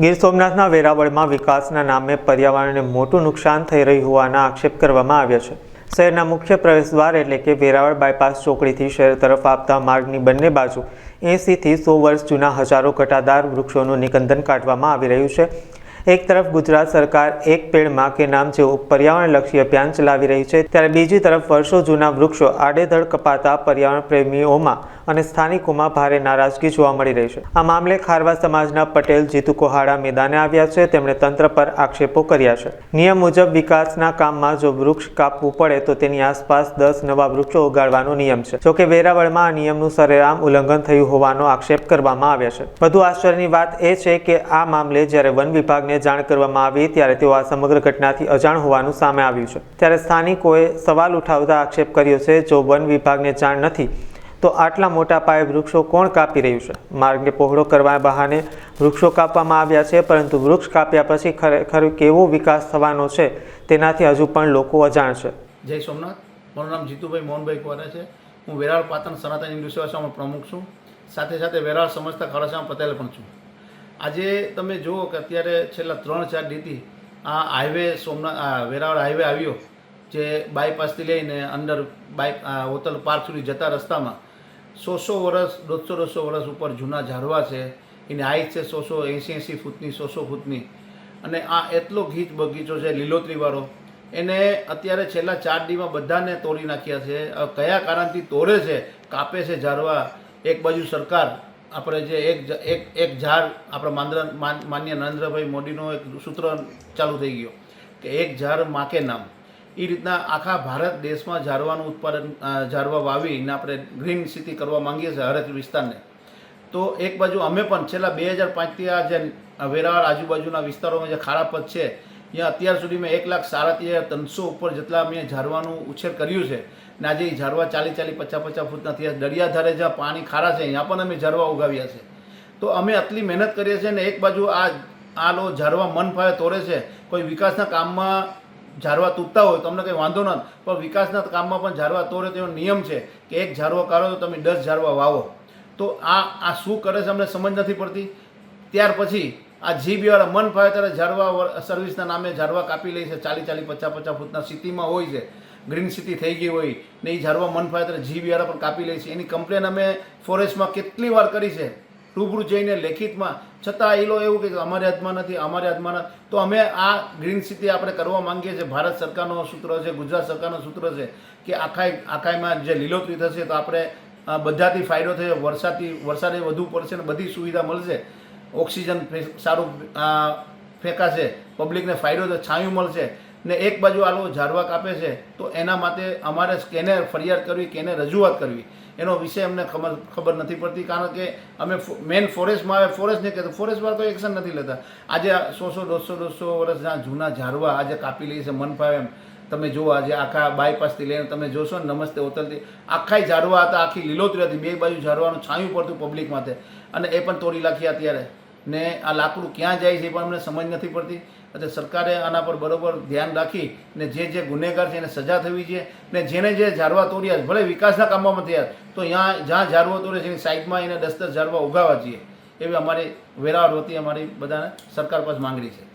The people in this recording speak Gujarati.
ગીર સોમનાથના વેરાવળમાં વિકાસના નામે પર્યાવરણને મોટું નુકસાન થઈ રહ્યું હોવાના આક્ષેપ કરવામાં આવ્યા છે. શહેરના મુખ્ય પ્રવેશદ્વાર એટલે કે વેરાવળ બાયપાસ ચોકડીથી શહેર તરફ આપતા માર્ગની બંને બાજુ એંસીથી સો વર્ષ જૂના હજારો કટાદાર વૃક્ષોનું નિકંદન કાઢવામાં આવી રહ્યું છે. એક તરફ ગુજરાત સરકાર એક પેડમાં કે નામ જેવું પર્યાવરણલક્ષી અભિયાન ચલાવી રહી છે, ત્યારે બીજી તરફ વર્ષો જૂના વૃક્ષો આડેધડ કપાતા પર્યાવરણ પ્રેમીઓમાં અને સ્થાનિકોમાં ભારે નારાજગી જોવા મળી રહી છે. આ મામલે ખારવા સમાજના પટેલ, જીતુ કોહાડા મેદાને આવ્યા છે. તેમણે તંત્ર પર આક્ષેપો કર્યા છે. નિયમ મુજબ વિકાસના કામમાં જો વૃક્ષ કાપવું પડે તો તેની આસપાસ દસ નવા વૃક્ષો ઉગાડવાનો નિયમ છે. જોકે વેરાવળમાં આ નિયમનું સરેરામ ઉલ્લંઘન થયું હોવાનો આક્ષેપ કરવામાં આવ્યા છે. વધુ આશ્ચર્યની વાત એ છે કે આ મામલે જ્યારે વન વિભાગને જાણ કરવામાં આવી ત્યારે તેઓ આ સમગ્ર ઘટનાથી અજાણ હોવાનું સામે આવ્યું છે. ત્યારે સ્થાનિકોએ સવાલ ઉઠાવતા આક્ષેપ કર્યો છે, જો વન વિભાગને જાણ નથી તો આટલા મોટા પાયે વૃક્ષો કોણ કાપી રહ્યું છે? માર્ગને પહોળો કરવા બહાને વૃક્ષો કાપવામાં આવ્યા છે, પરંતુ વૃક્ષ કાપ્યા પછી ખરેખર કેવો વિકાસ થવાનો છે તેનાથી હજુ પણ લોકો અજાણ છે. જય સોમનાથ. મારું નામ જીતુભાઈ મોહનભાઈ કુવારા છે. હું વેરાળ પાટણ સનાતન હિન્દુ સેવા સંઘનો પ્રમુખ છું. સાથે સાથે વેરાળ સમજતા ખરાસામાં પટેલ પણ છું. આજે તમે જુઓ કે અત્યારે છેલ્લા ત્રણ ચાર દીથી આ હાઈવે સોમનાથ, આ વેરાવળ હાઈવે આવ્યો, જે બાયપાસથી લઈને અંદર બાય હોતલ પાર્ક સુધી જતા રસ્તામાં સો સો વર્ષ દોઢસો દોઢસો વર્ષ ઉપર જૂના ઝાડવા છે. એની હાઈટ છે સો સો એંસી એંસી ફૂટની, સો સો ફૂટની. અને આ એટલો ગીચ બગીચો છે લીલોતરીવાળો એને અત્યારે છેલ્લા ચાર દીમાં બધાને તોડી નાખ્યા છે. કયા કારણથી તોડે છે, કાપે છે ઝાડવા? એક બાજુ સરકાર, આપણે જે એક એક એક ઝાડ, આપણા માંદ્ર માન્ય નરેન્દ્રભાઈ મોદીનો એક સૂત્ર ચાલુ થઈ ગયો કે એક ઝાડ માકે નામ. એ રીતના આખા ભારત દેશમાં ઝાડવાનું ઉત્પાદન ઝાડવા વાવીને આપણે ગ્રીન સિટી કરવા માંગીએ છીએ હરેક વિસ્તારને. તો એક બાજુ અમે પણ છેલ્લા બે હજાર પાંચથી આ જે વેરાવળ આજુબાજુના વિસ્તારોમાં જે ખાડાપદ છે ત્યાં અત્યાર સુધી મેં એક લાખ સાડત્રીસ હજાર ત્રણસો ઉપર જેટલા અમે ઝાડવાનું ઉછેર કર્યું છે. ને આજે એ ઝાડવા ચાલી ચાલી પચાસ પચાસ ફૂટના થયા દરિયાધારે જ્યાં પાણી ખારા છે ત્યાં પણ અમે ઝાડવા ઉગાવ્યા છે. તો અમે આટલી મહેનત કરીએ છીએ ને એક બાજુ આ આ લો ઝાડવા મન ફાવે તોડે છે. કોઈ વિકાસના કામમાં ઝાડવા તૂટતા હોય તો અમને કંઈ વાંધો નથી. પણ વિકાસના કામમાં પણ ઝાડવા તોરે તેવો નિયમ છે કે એક ઝાડવો કાઢો તો તમે દસ ઝાડવા વાવો. તો આ આ શું કરે છે અમને સમજ નથી પડતી. ત્યાર પછી આ જીબીવાળા મન ફાવે ત્યારે ઝાડવા સર્વિસના નામે ઝાડવા કાપી લે છે. ચાલી ચાલી, પચાસ પચાસ ફૂટના સિટીમાં હોય છે. ગ્રીન સિટી થઈ ગઈ હોય ને એ ઝાડવા મન ફાવે ત્યારે જીબીવાળા પણ કાપી લે છે. એની કમ્પ્લેન અમે ફોરેસ્ટમાં કેટલી વાર કરી છે? રૂબરૂ જઈને લેખિતમાં, છતાં એ લોકો એવું કે અમારે હાથમાં નથી, અમારે હાથમાં તો અમે આ ગ્રીન સિટી આપણે કરવા માંગીએ છીએ, ભારત સરકારનો સૂત્ર છે, ગુજરાત સરકારનો સૂત્ર છે કે આખાઈ આખાયમાં જે લીલોતરી થશે તો આપણે બધાથી ફાયદો થશે વરસાદથી, વરસાદે વધુ પડશે ને બધી સુવિધા મળશે. ઓક્સિજન સારું ફેંકાશે, પબ્લિકને ફાયદો છાંયું મળશે. ને એક બાજુ આ લોકો ઝાડવા કાપે છે, તો એના માટે અમારે કેને ફરિયાદ કરવી કેને રજૂઆત કરવી. એનો વિષય અમને ખબર ખબર નથી પડતી, કારણ કે અમે મેન ફોરેસ્ટમાં આવે ફોરેસ્ટ નહીં કહેતા ફોરેસ્ટમાં કોઈ એક્શન નથી લેતા. આજે સોસો દોઢસો દોઢસો વર્ષના જૂના ઝાડવા આજે કાપી લઈ છે, મન ફાવે એમ. તમે જુઓ આજે આખા બાયપાસથી લઈને તમે જોશો ને, નમસ્તે, હોટલથી, આખાય ઝાડવા હતા, આખી લીલોતરી હતી, બે બાજુ ઝાડવાનું છાંયું પડતું પબ્લિક માટે. અને એ પણ તોડી નાખ્યા અત્યારે. ને આ લાકડું ક્યાં જાય છે એ પણ અમને સમજ નથી પડતી. એટલે સરકારે આના પર બરોબર ધ્યાન રાખી ને જે જે ગુનેગાર છે એને સજા થવી છે ને જેને જે ઝાડવા તોડ્યા ભલે વિકાસના કામમાં થયા તો ત્યાં જ્યાં ઝાડવા તોડે છે એની સાઈડમાં એને દસ દસ ઝાડવા ઉગાવવા જોઈએ. એવી અમારી વેરાવળ વતી અમારી બધાને સરકાર પાસે માંગણી છે.